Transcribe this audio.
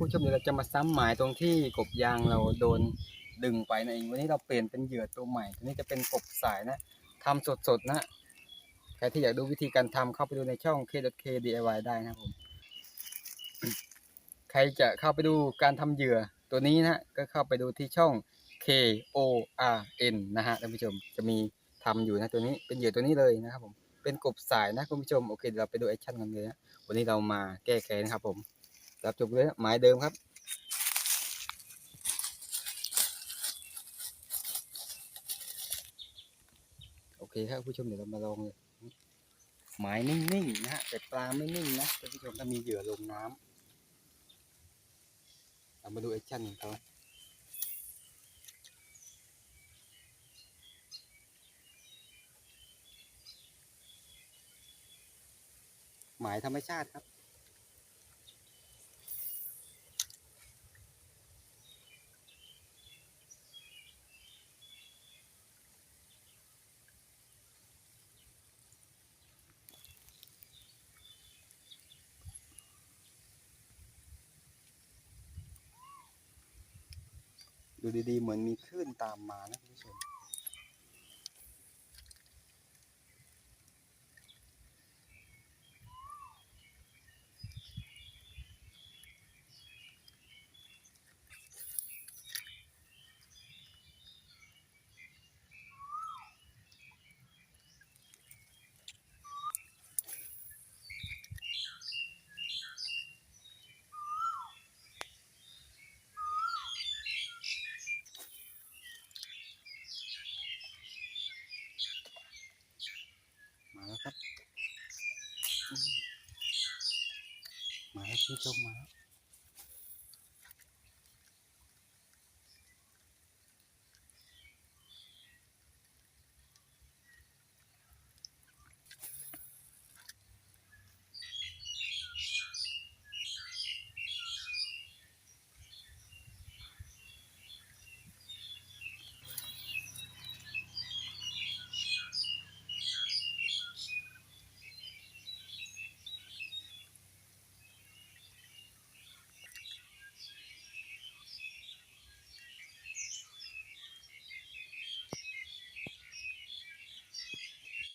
ผู้ชมเดี๋ยวเราจะมาซ้ำหมายตรงที่กบยางเราโดนดึงไปนั่นเองวันนี้เราเปลี่ยนเป็นเหยื่อตัวใหม่ตัวนี้จะเป็นกบสายนะทำสดๆนะใครที่อยากดูวิธีการทำเข้าไปดูในช่อง k.k DIY ได้นะครับผมใครจะเข้าไปดูการทำเหยื่อตัวนี้นะก็เข้าไปดูที่ช่อง K O R N นะฮะท่านผู้ชมจะมีทำอยู่นะตัวนี้เป็นเหยื่อตัวนี้เลยนะครับผมเป็นกบสายนะคุณผู้ชมโอเคเดี๋ยวเราไปดูแอคชั่นกันเลยนะวันนี้เรามาแก้แค้นนะครับผม รับจบเลยนะหมายเดิมครับ โอเคครับผู้ชมเดี๋ยวเรามาลองเลยหมายนิ่งๆนะฮะแต่ปลาไม่นิ่งนะท่านผู้ชมถ้ามีเหยื่อลงน้ำเรามาดูแอคชั่นของเขาหมายธรรมชาติครับ ดูดีๆ เหมือนมีคลื่นตามมานะคุณผู้ชม ครับ มาแล้วคุณผู้ชมมา